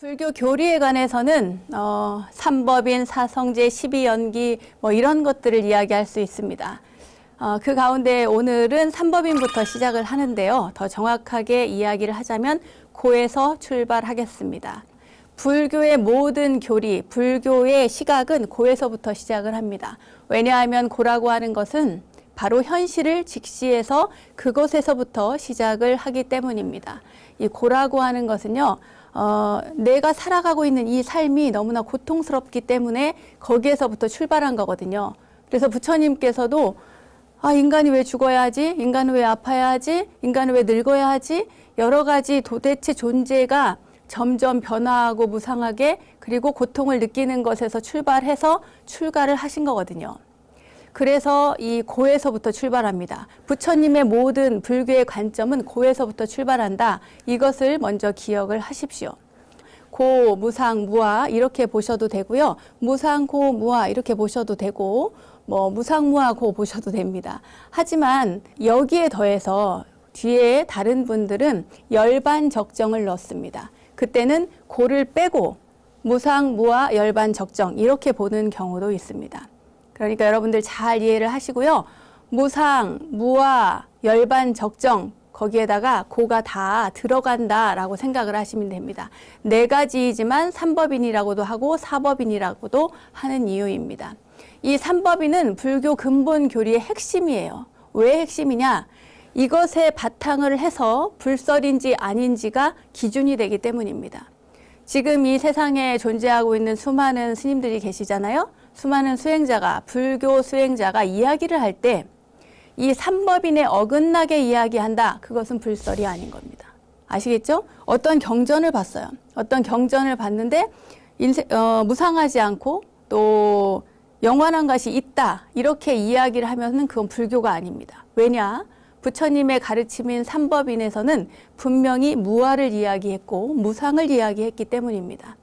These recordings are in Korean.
불교 교리에 관해서는 어, 삼법인, 사성제, 십이연기 뭐 이런 것들을 이야기할 수 있습니다. 어, 그 가운데 오늘은 삼법인부터 시작을 하는데요. 더 정확하게 이야기를 하자면 고에서 출발하겠습니다. 불교의 모든 교리, 불교의 시각은 고에서부터 시작을 합니다. 왜냐하면 고라고 하는 것은 바로 현실을 직시해서 그곳에서부터 시작을 하기 때문입니다. 이 고라고 하는 것은요, 어, 내가 살아가고 있는 이 삶이 너무나 고통스럽기 때문에 거기에서부터 출발한 거거든요. 그래서 부처님께서도 아, 인간이 왜 죽어야 하지? 인간은 왜 아파야 하지? 인간은 왜 늙어야 하지? 여러 가지 도대체 존재가 점점 변화하고 무상하게 그리고 고통을 느끼는 것에서 출발해서 출가를 하신 거거든요. 그래서 이 고에서부터 출발합니다. 부처님의 모든 불교의 관점은 고에서부터 출발한다. 이것을 먼저 기억을 하십시오. 고, 무상, 무아 이렇게 보셔도 되고요. 무상, 고, 무아 이렇게 보셔도 되고 뭐 무상, 무아, 고 보셔도 됩니다. 하지만 여기에 더해서 뒤에 다른 분들은 열반 적정을 넣습니다. 그때는 고를 빼고 무상, 무아, 열반 적정 이렇게 보는 경우도 있습니다. 그러니까 여러분들 잘 이해를 하시고요. 무상, 무아, 열반, 적정 거기에다가 고가 다 들어간다라고 생각을 하시면 됩니다. 네 가지이지만 삼법인이라고도 하고 사법인이라고도 하는 이유입니다. 이 삼법인은 불교 근본 교리의 핵심이에요. 왜 핵심이냐? 이것에 바탕을 해서 불설인지 아닌지가 기준이 되기 때문입니다. 지금 이 세상에 존재하고 있는 수많은 스님들이 계시잖아요. 수많은 수행자가 불교 수행자가 이야기를 할 때 이 삼법인에 어긋나게 이야기한다. 그것은 불설이 아닌 겁니다. 아시겠죠? 어떤 경전을 봤어요. 어떤 경전을 봤는데 인생, 어, 무상하지 않고 또 영원한 것이 있다. 이렇게 이야기를 하면은 그건 불교가 아닙니다. 왜냐? 부처님의 가르침인 삼법인에서는 분명히 무아를 이야기했고 무상을 이야기했기 때문입니다.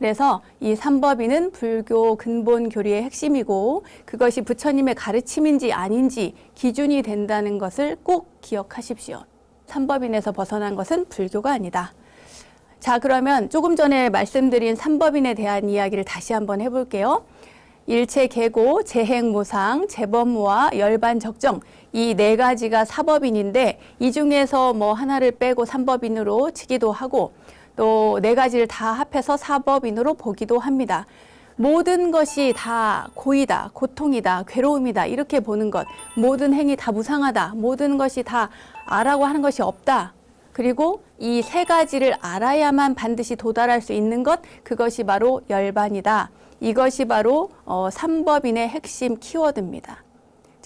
그래서 이 삼법인은 불교 근본 교리의 핵심이고 그것이 부처님의 가르침인지 아닌지 기준이 된다는 것을 꼭 기억하십시오. 삼법인에서 벗어난 것은 불교가 아니다. 자, 그러면 조금 전에 말씀드린 삼법인에 대한 이야기를 다시 한번 해볼게요. 일체 계고, 재행 무상, 재범무와 열반 적정 이 네 가지가 사법인인데 이 중에서 뭐 하나를 빼고 삼법인으로 치기도 하고 또 네 가지를 다 합해서 사법인으로 보기도 합니다. 모든 것이 다 고이다, 고통이다, 괴로움이다 이렇게 보는 것, 모든 행위 다 무상하다, 모든 것이 다 아라고 하는 것이 없다. 그리고 이 세 가지를 알아야만 반드시 도달할 수 있는 것, 그것이 바로 열반이다. 이것이 바로 어, 삼법인의 핵심 키워드입니다.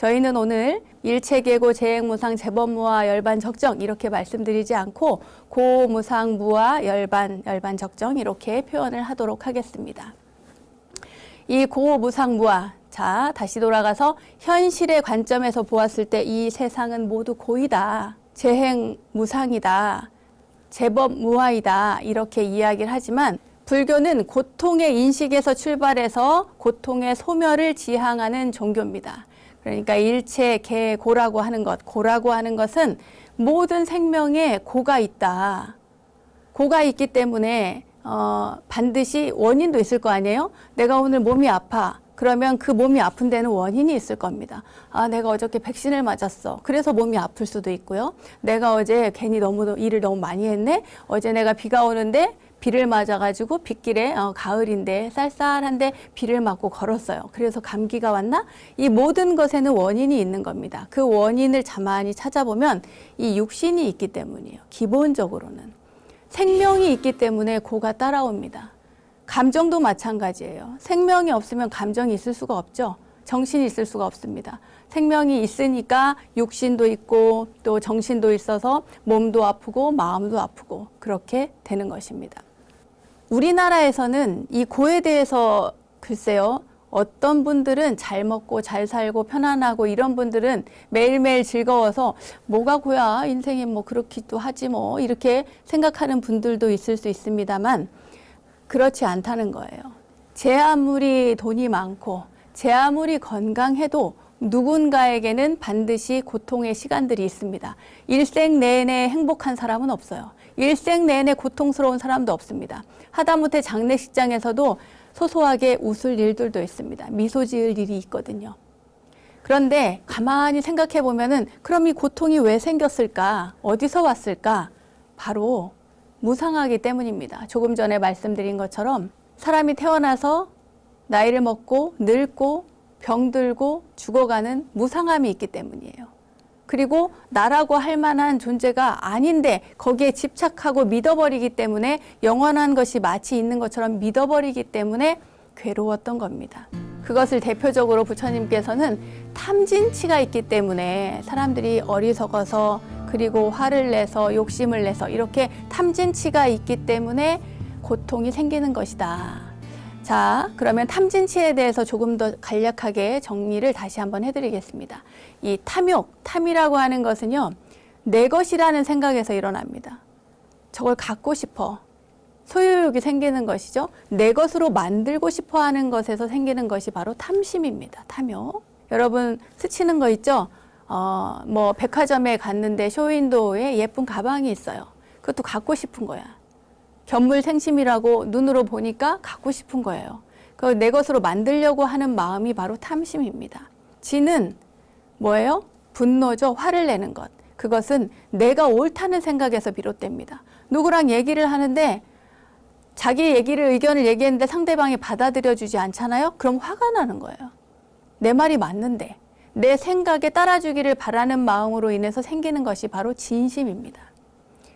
저희는 오늘 일체계고 재행무상 재범무와 열반 적정 이렇게 말씀드리지 않고 고무상 무와 열반 열반 적정 이렇게 표현을 하도록 하겠습니다. 이 고무상 무아 자 다시 돌아가서 현실의 관점에서 보았을 때 이 세상은 모두 고이다 재행 무상이다 제법 무아이다 이렇게 이야기를 하지만 불교는 고통의 인식에서 출발해서 고통의 소멸을 지향하는 종교입니다. 그러니까 일체 개 고라고 하는 것, 고라고 하는 것은 모든 생명에 고가 있다. 고가 있기 때문에 어, 반드시 원인도 있을 거 아니에요? 내가 오늘 몸이 아파. 그러면 그 몸이 아픈 데는 원인이 있을 겁니다. 아, 내가 어저께 백신을 맞았어. 그래서 몸이 아플 수도 있고요. 내가 어제 괜히 너무 일을 너무 많이 했네. 어제 내가 비가 오는데 비를 맞아가지고 빗길에 어, 가을인데 쌀쌀한데 비를 맞고 걸었어요. 그래서 감기가 왔나? 이 모든 것에는 원인이 있는 겁니다. 그 원인을 가만히 찾아보면 이 육신이 있기 때문이에요. 기본적으로는 생명이 있기 때문에 고가 따라옵니다. 감정도 마찬가지예요. 생명이 없으면 감정이 있을 수가 없죠. 정신이 있을 수가 없습니다. 생명이 있으니까 육신도 있고 또 정신도 있어서 몸도 아프고 마음도 아프고 그렇게 되는 것입니다. 우리나라에서는 이 고에 대해서 글쎄요. 어떤 분들은 잘 먹고 잘 살고 편안하고 이런 분들은 매일매일 즐거워서 뭐가 고야 인생이 뭐 그렇기도 하지 뭐 이렇게 생각하는 분들도 있을 수 있습니다만 그렇지 않다는 거예요. 제 아무리 돈이 많고 제 아무리 건강해도 누군가에게는 반드시 고통의 시간들이 있습니다. 일생 내내 행복한 사람은 없어요. 일생 내내 고통스러운 사람도 없습니다. 하다못해 장례식장에서도 소소하게 웃을 일들도 있습니다. 미소 지을 일이 있거든요. 그런데 가만히 생각해 보면은 그럼 이 고통이 왜 생겼을까? 어디서 왔을까? 바로 무상하기 때문입니다. 조금 전에 말씀드린 것처럼 사람이 태어나서 나이를 먹고 늙고 병들고 죽어가는 무상함이 있기 때문이에요. 그리고 나라고 할 만한 존재가 아닌데 거기에 집착하고 믿어버리기 때문에 영원한 것이 마치 있는 것처럼 믿어버리기 때문에 괴로웠던 겁니다. 그것을 대표적으로 부처님께서는 탐진치가 있기 때문에 사람들이 어리석어서 그리고 화를 내서 욕심을 내서 이렇게 탐진치가 있기 때문에 고통이 생기는 것이다. 자, 그러면 탐진치에 대해서 조금 더 간략하게 정리를 다시 한번 해드리겠습니다. 이 탐욕, 탐이라고 하는 것은요, 내 것이라는 생각에서 일어납니다. 저걸 갖고 싶어. 소유욕이 생기는 것이죠. 내 것으로 만들고 싶어 하는 것에서 생기는 것이 바로 탐심입니다. 탐욕. 여러분, 스치는 거 있죠? 어, 뭐, 백화점에 갔는데 쇼윈도우에 예쁜 가방이 있어요. 그것도 갖고 싶은 거야. 견물생심이라고 눈으로 보니까 갖고 싶은 거예요. 그 내 것으로 만들려고 하는 마음이 바로 탐심입니다. 지는 뭐예요? 분노죠. 화를 내는 것. 그것은 내가 옳다는 생각에서 비롯됩니다. 누구랑 얘기를 하는데 자기 얘기를 의견을 얘기했는데 상대방이 받아들여 주지 않잖아요. 그럼 화가 나는 거예요. 내 말이 맞는데 내 생각에 따라주기를 바라는 마음으로 인해서 생기는 것이 바로 진심입니다.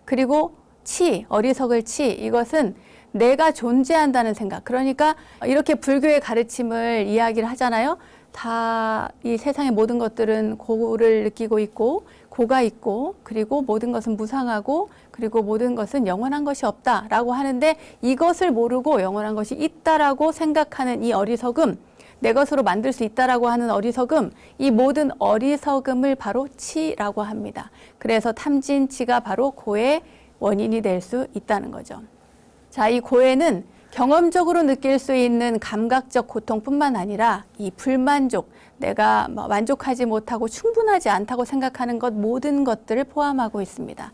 그리고 치, 어리석을 치, 이것은 내가 존재한다는 생각. 그러니까 이렇게 불교의 가르침을 이야기를 하잖아요. 다 이 세상의 모든 것들은 고를 느끼고 있고, 고가 있고, 그리고 모든 것은 무상하고, 그리고 모든 것은 영원한 것이 없다라고 하는데 이것을 모르고 영원한 것이 있다라고 생각하는 이 어리석음, 내 것으로 만들 수 있다라고 하는 어리석음, 이 모든 어리석음을 바로 치라고 합니다. 그래서 탐진치가 바로 고의 원인이 될 수 있다는 거죠. 자, 이 고해는 경험적으로 느낄 수 있는 감각적 고통뿐만 아니라 이 불만족, 내가 뭐 만족하지 못하고 충분하지 않다고 생각하는 것 모든 것들을 포함하고 있습니다.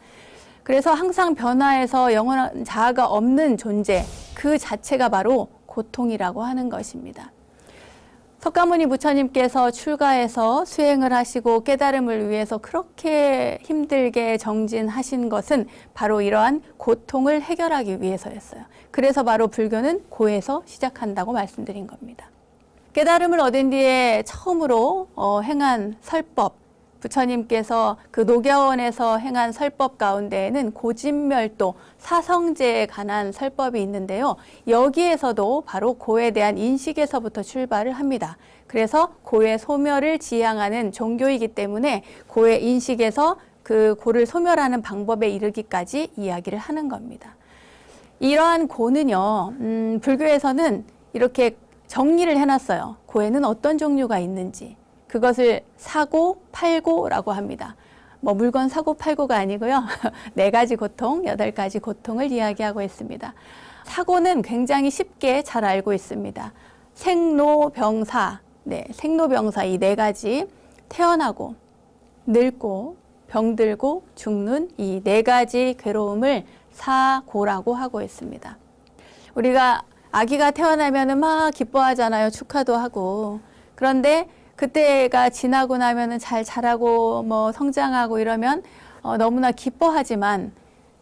그래서 항상 변화해서 영원한 자아가 없는 존재 그 자체가 바로 고통이라고 하는 것입니다. 석가모니 부처님께서 출가해서 수행을 하시고 깨달음을 위해서 그렇게 힘들게 정진하신 것은 바로 이러한 고통을 해결하기 위해서였어요. 그래서 바로 불교는 고에서 시작한다고 말씀드린 겁니다. 깨달음을 얻은 뒤에 처음으로 어, 행한 설법, 부처님께서 그 녹야원에서 행한 설법 가운데에는 고진멸도 사성제에 관한 설법이 있는데요. 여기에서도 바로 고에 대한 인식에서부터 출발을 합니다. 그래서 고의 소멸을 지향하는 종교이기 때문에 고의 인식에서 그 고를 소멸하는 방법에 이르기까지 이야기를 하는 겁니다. 이러한 고는요, 음, 불교에서는 이렇게 정리를 해놨어요. 고에는 어떤 종류가 있는지. 그것을 사고, 팔고라고 합니다. 뭐 물건 사고 팔고가 아니고요. 네 가지 고통, 여덟 가지 고통을 이야기하고 있습니다. 사고는 굉장히 쉽게 잘 알고 있습니다. 생로병사, 네, 생로병사 이 네 가지 태어나고 늙고 병들고 죽는 이 네 가지 괴로움을 사고라고 하고 있습니다. 우리가 아기가 태어나면은 막 기뻐하잖아요. 축하도 하고. 그런데 그때가 지나고 나면은 잘 자라고 뭐 성장하고 이러면 어, 너무나 기뻐하지만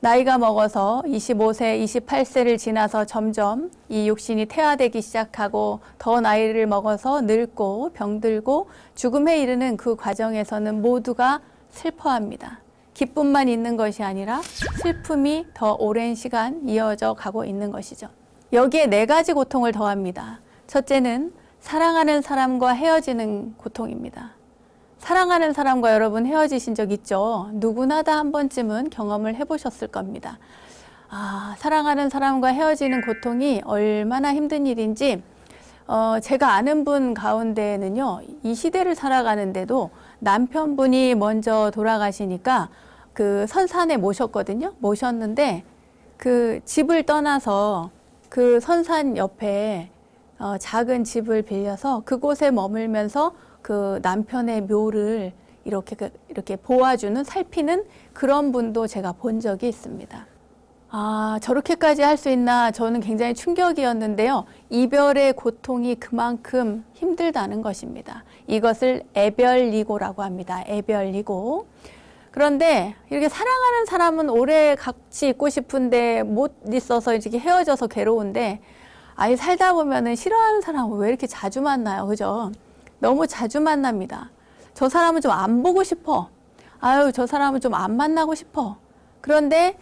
나이가 먹어서 25세, 28세를 지나서 점점 이 육신이 퇴화되기 시작하고 더 나이를 먹어서 늙고 병들고 죽음에 이르는 그 과정에서는 모두가 슬퍼합니다. 기쁨만 있는 것이 아니라 슬픔이 더 오랜 시간 이어져 가고 있는 것이죠. 여기에 네 가지 고통을 더합니다. 첫째는 사랑하는 사람과 헤어지는 고통입니다. 사랑하는 사람과 여러분 헤어지신 적 있죠? 누구나 다 한 번쯤은 경험을 해보셨을 겁니다. 아, 사랑하는 사람과 헤어지는 고통이 얼마나 힘든 일인지, 어, 제가 아는 분 가운데는요, 이 시대를 살아가는데도 남편분이 먼저 돌아가시니까 그 선산에 모셨거든요. 모셨는데 그 집을 떠나서 그 선산 옆에 어, 작은 집을 빌려서 그곳에 머물면서 그 남편의 묘를 이렇게 그- 이렇게 보아주는 살피는 그런 분도 제가 본 적이 있습니다. 아, 저렇게까지 할 수 있나 저는 굉장히 충격이었는데요. 이별의 고통이 그만큼 힘들다는 것입니다. 이것을 애별리고라고 합니다. 애별리고. 그런데 이렇게 사랑하는 사람은 오래 같이 있고 싶은데 못 있어서 이렇게 헤어져서 괴로운데 아예 살다 보면은 싫어하는 사람은 왜 이렇게 자주 만나요? 그죠? 너무 자주 만납니다. 저 사람은 좀 안 보고 싶어. 아유, 저 사람은 좀 안 만나고 싶어. 그런데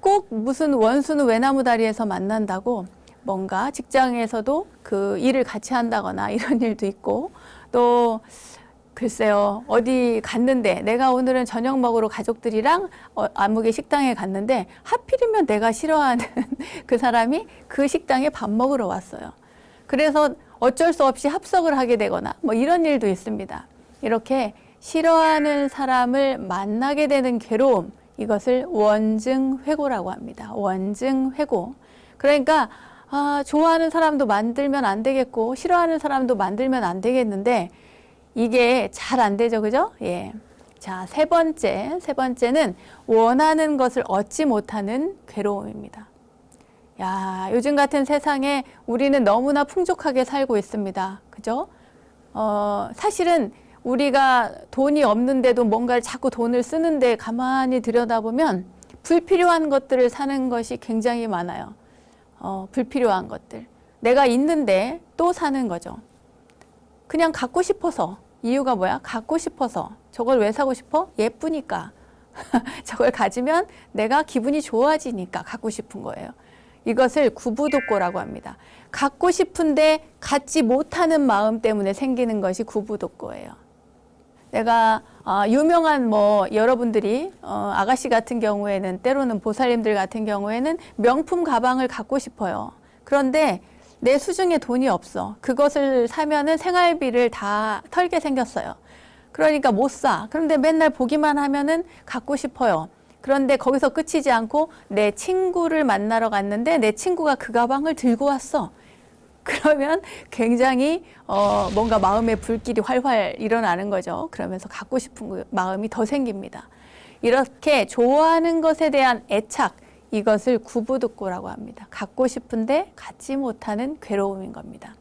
꼭 무슨 원수는 외나무 다리에서 만난다고 뭔가 직장에서도 그 일을 같이 한다거나 이런 일도 있고 또 글쎄요 어디 갔는데 내가 오늘은 저녁 먹으러 가족들이랑 어, 아무개 식당에 갔는데 하필이면 내가 싫어하는 그 사람이 그 식당에 밥 먹으러 왔어요. 그래서 어쩔 수 없이 합석을 하게 되거나 뭐 이런 일도 있습니다. 이렇게 싫어하는 사람을 만나게 되는 괴로움 이것을 원증회고라고 합니다. 원증회고. 그러니까 아, 좋아하는 사람도 만들면 안 되겠고 싫어하는 사람도 만들면 안 되겠는데 이게 잘 안 되죠. 그죠? 예. 자, 세 번째. 세 번째는 원하는 것을 얻지 못하는 괴로움입니다. 야, 요즘 같은 세상에 우리는 너무나 풍족하게 살고 있습니다. 그죠? 어, 사실은 우리가 돈이 없는데도 뭔가를 자꾸 돈을 쓰는데 가만히 들여다보면 불필요한 것들을 사는 것이 굉장히 많아요. 어, 불필요한 것들. 내가 있는데 또 사는 거죠. 그냥 갖고 싶어서. 이유가 뭐야? 갖고 싶어서. 저걸 왜 사고 싶어? 예쁘니까. 저걸 가지면 내가 기분이 좋아지니까 갖고 싶은 거예요. 이것을 구부독고라고 합니다. 갖고 싶은데 갖지 못하는 마음 때문에 생기는 것이 구부독고예요. 내가 아, 유명한 뭐 여러분들이 어, 아가씨 같은 경우에는 때로는 보살님들 같은 경우에는 명품 가방을 갖고 싶어요. 그런데 내 수중에 돈이 없어. 그것을 사면은 생활비를 다 털게 생겼어요. 그러니까 못 사. 그런데 맨날 보기만 하면은 갖고 싶어요. 그런데 거기서 끝이지 않고 내 친구를 만나러 갔는데 내 친구가 그 가방을 들고 왔어. 그러면 굉장히 어 뭔가 마음의 불길이 활활 일어나는 거죠. 그러면서 갖고 싶은 그 마음이 더 생깁니다. 이렇게 좋아하는 것에 대한 애착 이것을 구부득고라고 합니다. 갖고 싶은데 갖지 못하는 괴로움인 겁니다.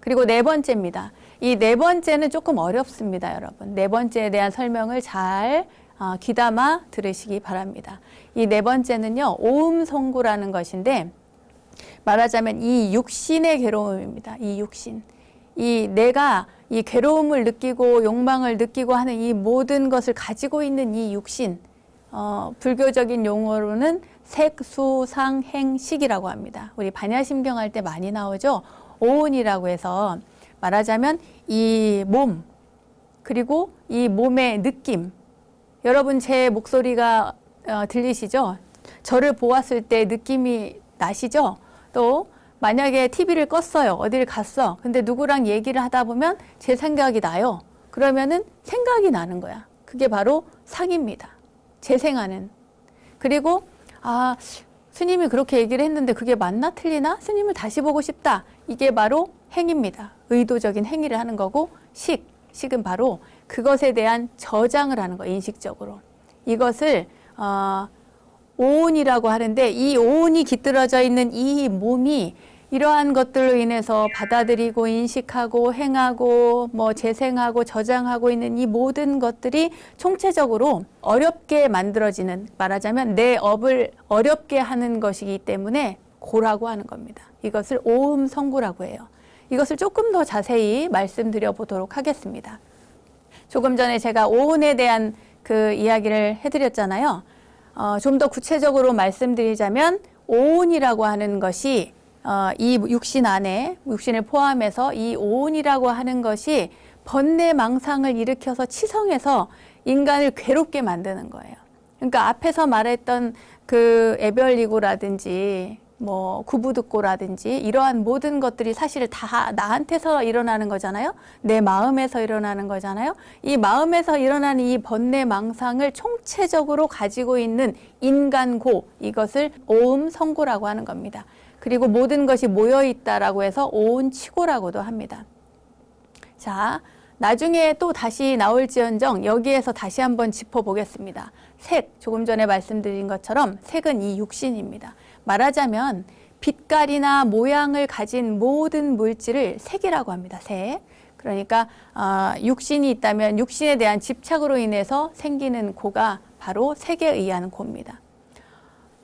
그리고 네 번째입니다. 이 네 번째는 조금 어렵습니다, 여러분. 네 번째에 대한 설명을 잘 어, 귀담아 들으시기 바랍니다. 이 네 번째는요, 오음성구라는 것인데, 말하자면 이 육신의 괴로움입니다. 이 육신. 이 내가 이 괴로움을 느끼고 욕망을 느끼고 하는 이 모든 것을 가지고 있는 이 육신. 어, 불교적인 용어로는 색 수 상 행 식이라고 합니다. 우리 반야심경 할 때 많이 나오죠. 오온이라고 해서 말하자면 이 몸, 그리고 이 몸의 느낌. 여러분 제 목소리가 어, 들리시죠? 저를 보았을 때 느낌이 나시죠? 또 만약에 TV를 껐어요. 어디를 갔어. 근데 누구랑 얘기를 하다 보면 제 생각이 나요. 그러면은 생각이 나는 거야. 그게 바로 상입니다. 재생하는. 그리고 아, 스님이 그렇게 얘기를 했는데 그게 맞나 틀리나? 스님을 다시 보고 싶다. 이게 바로 행입니다. 의도적인 행위를 하는 거고 식, 식은 바로 그것에 대한 저장을 하는 거 인식적으로. 이것을 어, 오온이라고 하는데 이 오온이 깃들어져 있는 이 몸이 이러한 것들로 인해서 받아들이고 인식하고 행하고 뭐 재생하고 저장하고 있는 이 모든 것들이 총체적으로 어렵게 만들어지는 말하자면 내 업을 어렵게 하는 것이기 때문에 고라고 하는 겁니다. 이것을 오음 성구라고 해요. 이것을 조금 더 자세히 말씀드려 보도록 하겠습니다. 조금 전에 제가 오온에 대한 그 이야기를 해드렸잖아요. 어, 좀 더 구체적으로 말씀드리자면 오온이라고 하는 것이 어, 이 육신 안에 육신을 포함해서 이 오온이라고 하는 것이 번뇌 망상을 일으켜서 치성해서 인간을 괴롭게 만드는 거예요. 그러니까 앞에서 말했던 그 애별리고라든지 뭐 구부득고라든지 이러한 모든 것들이 사실 다 나한테서 일어나는 거잖아요. 내 마음에서 일어나는 거잖아요. 이 마음에서 일어나는 이 번뇌 망상을 총체적으로 가지고 있는 인간고 이것을 오음 성고라고 하는 겁니다. 그리고 모든 것이 모여 있다라고 해서 오운치고라고도 합니다. 자, 나중에 또 다시 나올지언정 여기에서 다시 한번 짚어보겠습니다. 색, 조금 전에 말씀드린 것처럼 색은 이 육신입니다. 말하자면 빛깔이나 모양을 가진 모든 물질을 색이라고 합니다. 색. 그러니까 아, 육신이 있다면 육신에 대한 집착으로 인해서 생기는 고가 바로 색에 의한 고입니다.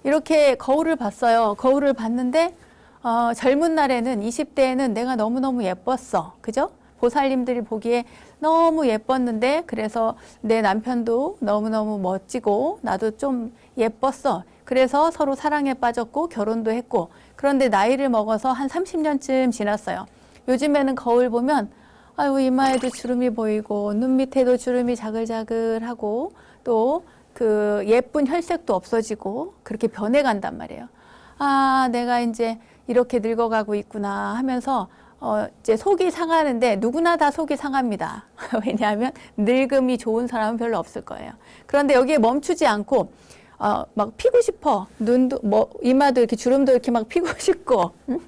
이렇게 거울을 봤어요. 거울을 봤는데 어, 젊은 날에는 20대에는 내가 너무너무 예뻤어. 그죠? 보살님들이 보기에 너무 예뻤는데 그래서 내 남편도 너무너무 멋지고 나도 좀 예뻤어. 그래서 서로 사랑에 빠졌고 결혼도 했고 그런데 나이를 먹어서 한 30년쯤 지났어요. 요즘에는 거울 보면 아유 이마에도 주름이 보이고 눈 밑에도 주름이 자글자글하고 또 그 예쁜 혈색도 없어지고 그렇게 변해간단 말이에요. 아 내가 이제 이렇게 늙어가고 있구나 하면서 어 이제 속이 상하는데 누구나 다 속이 상합니다. 왜냐하면 늙음이 좋은 사람은 별로 없을 거예요. 그런데 여기에 멈추지 않고 어 막 피고 싶어 눈도 뭐 이마도 이렇게 주름도 이렇게 막 피고 싶고 응?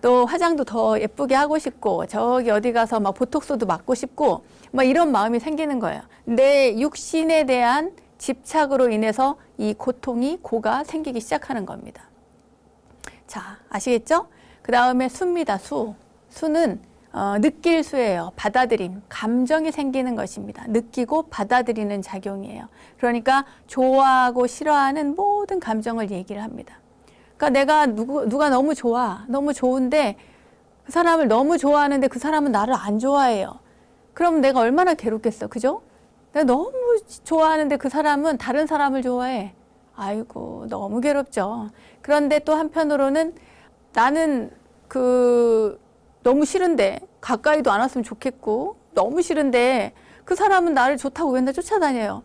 또 화장도 더 예쁘게 하고 싶고 저기 어디 가서 막 보톡스도 맞고 싶고 막 이런 마음이 생기는 거예요. 내 육신에 대한 집착으로 인해서 이 고통이 고가 생기기 시작하는 겁니다. 자, 아시겠죠? 그 다음에 수입니다. 수. 수는 어, 느낄 수예요. 받아들임, 감정이 생기는 것입니다. 느끼고 받아들이는 작용이에요. 그러니까 좋아하고 싫어하는 모든 감정을 얘기를 합니다. 그러니까 내가 누구, 누가 너무 좋아, 너무 좋은데 그 사람을 너무 좋아하는데 그 사람은 나를 안 좋아해요. 그럼 내가 얼마나 괴롭겠어, 그죠? 내가 너무 좋아하는데 그 사람은 다른 사람을 좋아해. 아이고, 너무 괴롭죠. 그런데 또 한편으로는 나는 그 너무 싫은데 가까이도 안 왔으면 좋겠고 너무 싫은데 그 사람은 나를 좋다고 맨날 쫓아다녀요.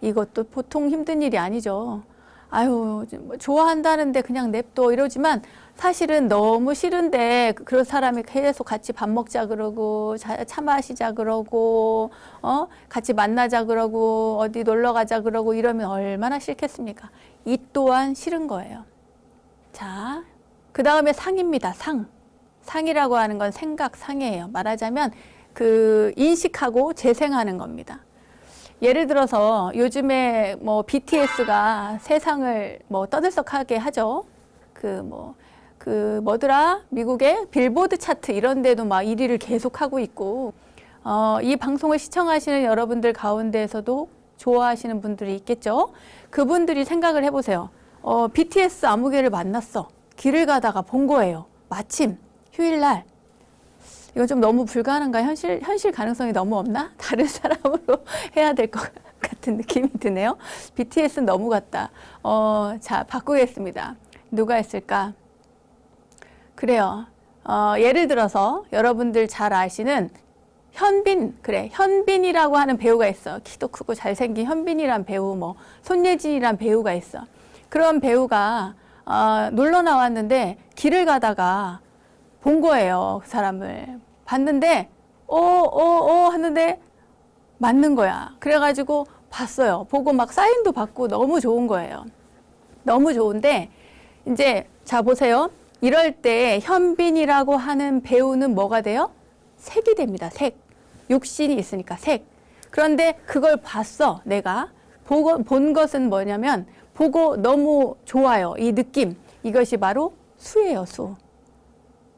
이것도 보통 힘든 일이 아니죠. 아유, 뭐 좋아한다는데 그냥 냅둬 이러지만 사실은 너무 싫은데 그- 그런 사람이 계속 같이 밥 먹자 그러고 자- 차 마시자 그러고 어 같이 만나자 그러고 어디 놀러 가자 그러고 이러면 얼마나 싫겠습니까? 이 또한 싫은 거예요. 자, 그 다음에 상입니다. 상. 상이라고 하는 건 생각 상이에요. 말하자면 그 인식하고 재생하는 겁니다. 예를 들어서 요즘에 뭐 BTS가 세상을 뭐 떠들썩하게 하죠. 그 뭐, 그 뭐더라? 미국의 빌보드 차트 이런 데도 막 1위를 계속 하고 있고, 어, 이 방송을 시청하시는 여러분들 가운데에서도 좋아하시는 분들이 있겠죠. 그분들이 생각을 해보세요. 어, BTS 아무개를 만났어. 길을 가다가 본 거예요. 마침 휴일날. 이건 좀 너무 불가능한가? 현실, 현실 가능성이 너무 없나? 다른 사람으로 해야 될 것 같은 느낌이 드네요. BTS는 너무 같다. 어, 자, 바꾸겠습니다. 누가 했을까? 그래요. 어, 예를 들어서 여러분들 잘 아시는 현빈, 그래. 현빈이라고 하는 배우가 있어. 키도 크고 잘생긴 현빈이란 배우, 뭐, 손예진이란 배우가 있어. 그런 배우가, 어, 놀러 나왔는데 길을 가다가 본 거예요. 그 사람을. 봤는데, 어, 어, 어 하는데 맞는 거야. 그래가지고 봤어요. 보고 막 사인도 받고 너무 좋은 거예요. 너무 좋은데, 이제, 자, 보세요. 이럴 때 현빈이라고 하는 배우는 뭐가 돼요? 색이 됩니다. 색. 육신이 있으니까 색. 그런데 그걸 봤어, 내가. 보고, 본 것은 뭐냐면, 보고 너무 좋아요. 이 느낌. 이것이 바로 수예요, 수.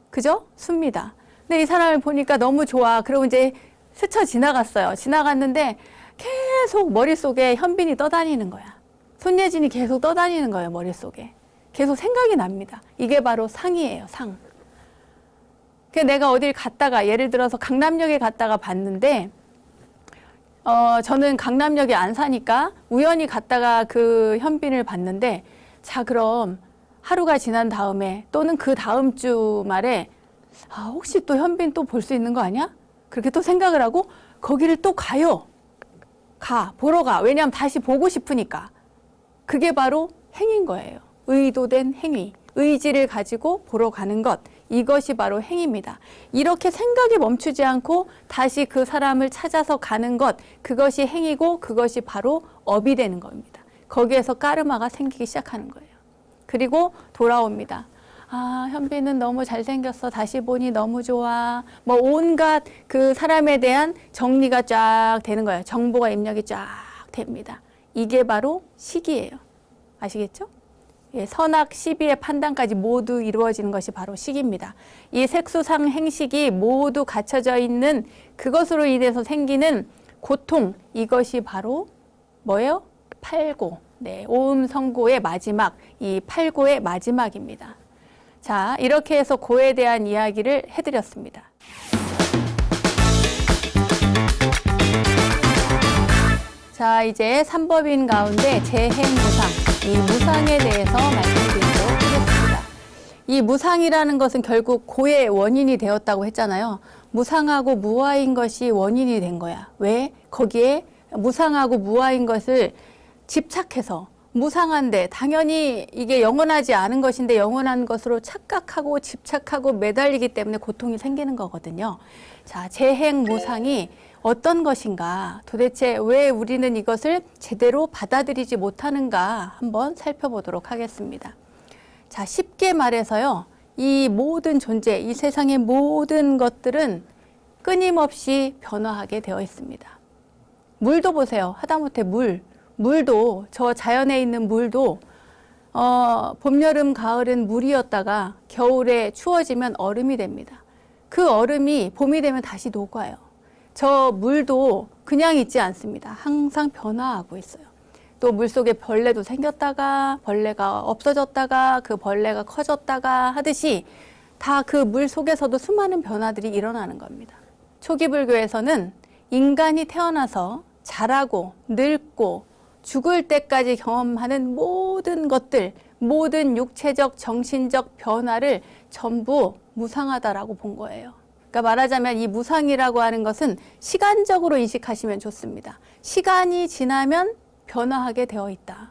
그죠? 수입니다. 근데 이 사람을 보니까 너무 좋아. 그리고 이제 스쳐 지나갔어요. 지나갔는데 계속 머릿속에 현빈이 떠다니는 거야. 손예진이 계속 떠다니는 거예요, 머릿속에. 계속 생각이 납니다. 이게 바로 상이에요, 상. 그 내가 어딜 갔다가, 예를 들어서 강남역에 갔다가 봤는데, 어, 저는 강남역에 안 사니까 우연히 갔다가 그 현빈을 봤는데, 자, 그럼 하루가 지난 다음에 또는 그 다음 주 말에, 아, 혹시 또 현빈 또 볼 수 있는 거 아니야? 그렇게 또 생각을 하고 거기를 또 가요. 가, 보러 가. 왜냐하면 다시 보고 싶으니까. 그게 바로 행인 거예요. 의도된 행위. 의지를 가지고 보러 가는 것. 이것이 바로 행입니다. 이렇게 생각에 멈추지 않고 다시 그 사람을 찾아서 가는 것. 그것이 행이고 그것이 바로 업이 되는 겁니다. 거기에서 까르마가 생기기 시작하는 거예요. 그리고 돌아옵니다. 아, 현빈은 너무 잘생겼어. 다시 보니 너무 좋아. 뭐 온갖 그 사람에 대한 정리가 쫙 되는 거예요. 정보가 입력이 쫙 됩니다. 이게 바로 시기예요. 아시겠죠? 예, 선악, 시비의 판단까지 모두 이루어지는 것이 바로 시기입니다. 이 색수상 행식이 모두 갖춰져 있는 그것으로 인해서 생기는 고통, 이것이 바로 뭐예요? 팔고. 네, 오음 성고의 마지막, 이 팔고의 마지막입니다. 자, 이렇게 해서 고에 대한 이야기를 해드렸습니다. 자, 이제 삼법인 가운데 재행무상, 이 무상에 대해서 말씀드리도록 하겠습니다. 이 무상이라는 것은 결국 고의 원인이 되었다고 했잖아요. 무상하고 무아인 것이 원인이 된 거야. 왜? 거기에 무상하고 무아인 것을 집착해서 무상한데 당연히 이게 영원하지 않은 것인데 영원한 것으로 착각하고 집착하고 매달리기 때문에 고통이 생기는 거거든요. 자, 재행 무상이 어떤 것인가? 도대체 왜 우리는 이것을 제대로 받아들이지 못하는가? 한번 살펴보도록 하겠습니다. 자, 쉽게 말해서요. 이 모든 존재, 이 세상의 모든 것들은 끊임없이 변화하게 되어 있습니다. 물도 보세요. 하다못해 물. 물도, 저 자연에 있는 물도, 어, 봄, 여름, 가을은 물이었다가 겨울에 추워지면 얼음이 됩니다. 그 얼음이 봄이 되면 다시 녹아요. 저 물도 그냥 있지 않습니다. 항상 변화하고 있어요. 또 물속에 벌레도 생겼다가 벌레가 없어졌다가 그 벌레가 커졌다가 하듯이 다 그 물 속에서도 수많은 변화들이 일어나는 겁니다. 초기 불교에서는 인간이 태어나서 자라고 늙고 죽을 때까지 경험하는 모든 것들, 모든 육체적, 정신적 변화를 전부 무상하다라고 본 거예요. 그러니까 말하자면 이 무상이라고 하는 것은 시간적으로 인식하시면 좋습니다. 시간이 지나면 변화하게 되어 있다.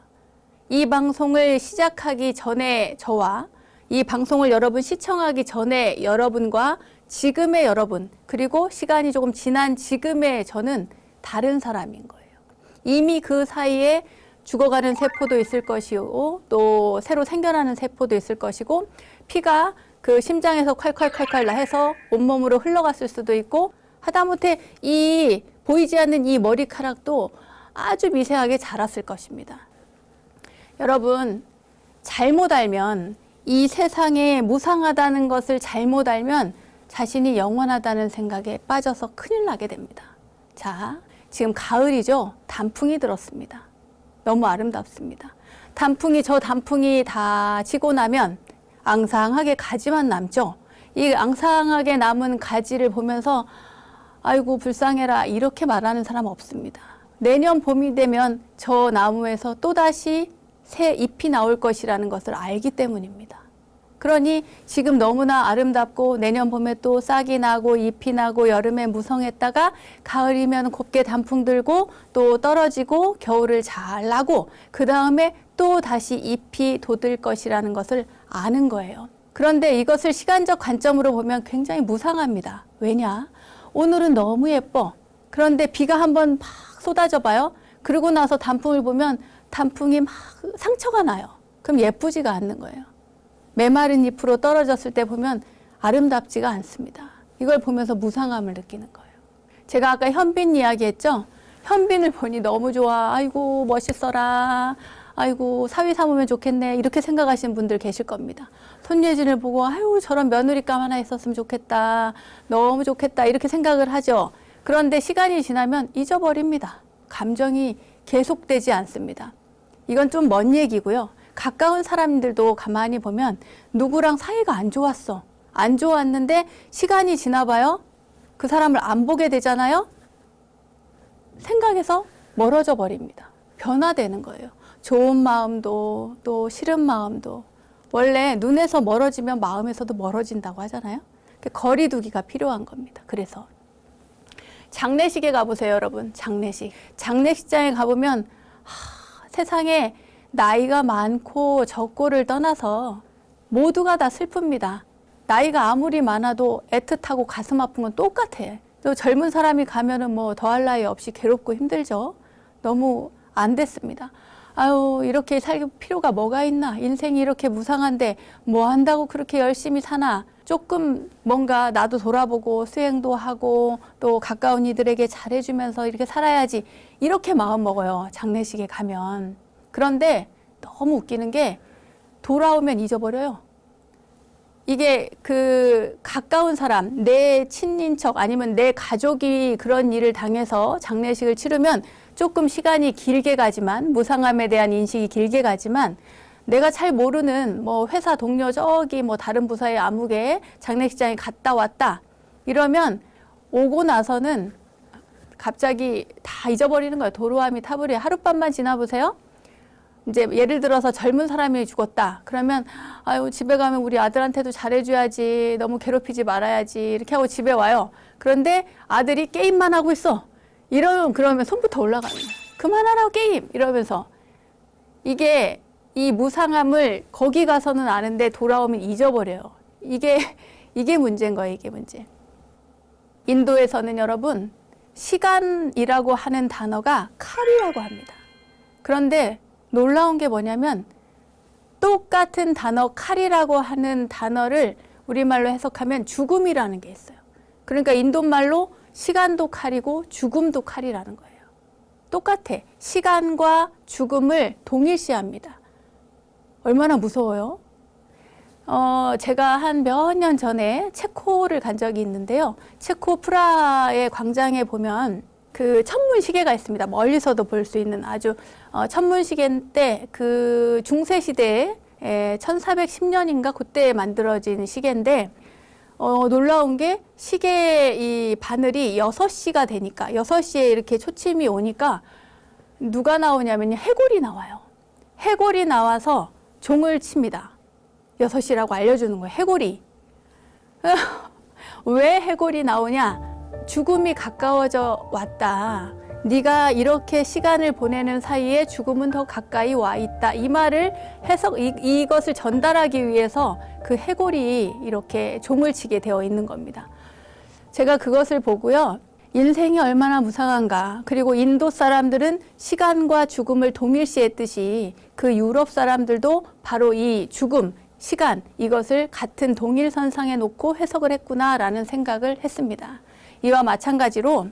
이 방송을 시작하기 전에 저와 이 방송을 여러분 시청하기 전에 여러분과 지금의 여러분, 그리고 시간이 조금 지난 지금의 저는 다른 사람인 거예요. 이미 그 사이에 죽어가는 세포도 있을 것이고 또 새로 생겨나는 세포도 있을 것이고 피가 그 심장에서 콸콸콸콸 해서 온몸으로 흘러갔을 수도 있고 하다못해 이 보이지 않는 이 머리카락도 아주 미세하게 자랐을 것입니다. 여러분 잘못 알면 이 세상에 무상하다는 것을 잘못 알면 자신이 영원하다는 생각에 빠져서 큰일 나게 됩니다. 자, 지금 가을이죠? 단풍이 들었습니다. 너무 아름답습니다. 단풍이, 저 단풍이 다 지고 나면 앙상하게 가지만 남죠? 이 앙상하게 남은 가지를 보면서 아이고, 불쌍해라. 이렇게 말하는 사람 없습니다. 내년 봄이 되면 저 나무에서 또다시 새 잎이 나올 것이라는 것을 알기 때문입니다. 그러니 지금 너무나 아름답고 내년 봄에 또 싹이 나고 잎이 나고 여름에 무성했다가 가을이면 곱게 단풍 들고 또 떨어지고 겨울을 잘 나고 그 다음에 또 다시 잎이 돋을 것이라는 것을 아는 거예요. 그런데 이것을 시간적 관점으로 보면 굉장히 무상합니다. 왜냐? 오늘은 너무 예뻐. 그런데 비가 한번 막 쏟아져 봐요. 그러고 나서 단풍을 보면 단풍이 막 상처가 나요. 그럼 예쁘지가 않는 거예요. 메마른 잎으로 떨어졌을 때 보면 아름답지가 않습니다. 이걸 보면서 무상함을 느끼는 거예요. 제가 아까 현빈 이야기 했죠? 현빈을 보니 너무 좋아. 아이고, 멋있어라. 아이고, 사위 삼으면 좋겠네. 이렇게 생각하시는 분들 계실 겁니다. 손예진을 보고, 아유, 저런 며느리감 하나 있었으면 좋겠다. 너무 좋겠다. 이렇게 생각을 하죠. 그런데 시간이 지나면 잊어버립니다. 감정이 계속되지 않습니다. 이건 좀 먼 얘기고요. 가까운 사람들도 가만히 보면 누구랑 사이가 안 좋았어. 안 좋았는데 시간이 지나봐요. 그 사람을 안 보게 되잖아요. 생각에서 멀어져 버립니다. 변화되는 거예요. 좋은 마음도 또 싫은 마음도 원래 눈에서 멀어지면 마음에서도 멀어진다고 하잖아요. 그 거리두기가 필요한 겁니다. 그래서 장례식에 가보세요, 여러분. 장례식. 장례식장에 가보면 하, 세상에 나이가 많고 적고를 떠나서 모두가 다 슬픕니다. 나이가 아무리 많아도 애틋하고 가슴 아픈 건 똑같아. 또 젊은 사람이 가면은 뭐 더할 나위 없이 괴롭고 힘들죠. 너무 안 됐습니다. 아유, 이렇게 살 필요가 뭐가 있나? 인생이 이렇게 무상한데 뭐 한다고 그렇게 열심히 사나? 조금 뭔가 나도 돌아보고 수행도 하고 또 가까운 이들에게 잘해주면서 이렇게 살아야지. 이렇게 마음 먹어요. 장례식에 가면. 그런데 너무 웃기는 게 돌아오면 잊어버려요. 이게 그 가까운 사람, 내 친인척 아니면 내 가족이 그런 일을 당해서 장례식을 치르면 조금 시간이 길게 가지만 무상함에 대한 인식이 길게 가지만 내가 잘 모르는 뭐 회사 동료 저기 뭐 다른 부서의 아무개 장례식장에 갔다 왔다 이러면 오고 나서는 갑자기 다 잊어버리는 거예요. 도로함이 타버려 하룻밤만 지나보세요. 이제 예를 들어서 젊은 사람이 죽었다. 그러면 아유 집에 가면 우리 아들한테도 잘해줘야지. 너무 괴롭히지 말아야지. 이렇게 하고 집에 와요. 그런데 아들이 게임만 하고 있어. 이러면 그러면 손부터 올라가는 거야. 그만하라고 게임 이러면서 이게 이 무상함을 거기 가서는 아는데 돌아오면 잊어버려요. 이게 이게 문제인 거예요. 이게 문제. 인도에서는 여러분 시간이라고 하는 단어가 칼이라고 합니다. 그런데 놀라운 게 뭐냐면 똑같은 단어 칼이라고 하는 단어를 우리말로 해석하면 죽음이라는 게 있어요. 그러니까 인도말로 시간도 칼이고 죽음도 칼이라는 거예요. 똑같아. 시간과 죽음을 동일시합니다. 얼마나 무서워요? 어, 제가 한 몇 년 전에 체코를 간 적이 있는데요. 체코 프라의 광장에 보면 그 천문 시계가 있습니다. 멀리서도 볼 수 있는 아주 어, 천문 시계인데 그 중세 시대에 1410년인가 그때 만들어진 시계인데 어, 놀라운 게 시계 이 바늘이 6시가 되니까 6시에 이렇게 초침이 오니까 누가 나오냐면 해골이 나와요. 해골이 나와서 종을 칩니다. 6시라고 알려주는 거예요. 해골이. 왜 해골이 나오냐? 죽음이 가까워져 왔다. 네가 이렇게 시간을 보내는 사이에 죽음은 더 가까이 와 있다. 이 말을 해석 이, 이것을 전달하기 위해서 그 해골이 이렇게 종을 치게 되어 있는 겁니다. 제가 그것을 보고요. 인생이 얼마나 무상한가. 그리고 인도 사람들은 시간과 죽음을 동일시했듯이 그 유럽 사람들도 바로 이 죽음, 시간, 이것을 같은 동일선상에 놓고 해석을 했구나라는 생각을 했습니다. 이와 마찬가지로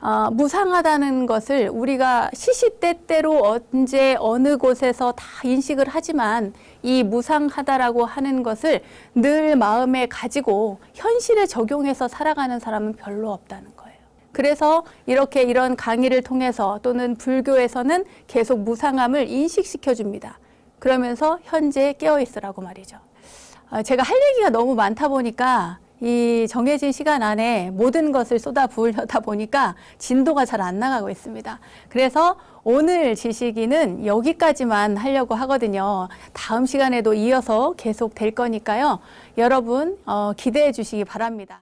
어, 무상하다는 것을 우리가 시시때때로 언제 어느 곳에서 다 인식을 하지만 이 무상하다라고 하는 것을 늘 마음에 가지고 현실에 적용해서 살아가는 사람은 별로 없다는 거예요. 그래서 이렇게 이런 강의를 통해서 또는 불교에서는 계속 무상함을 인식시켜 줍니다. 그러면서 현재 깨어 있으라고 말이죠. 어, 제가 할 얘기가 너무 많다 보니까 이 정해진 시간 안에 모든 것을 쏟아 부으려다 보니까 진도가 잘 안 나가고 있습니다. 그래서 오늘 지식인은 여기까지만 하려고 하거든요. 다음 시간에도 이어서 계속 될 거니까요. 여러분 어, 기대해 주시기 바랍니다.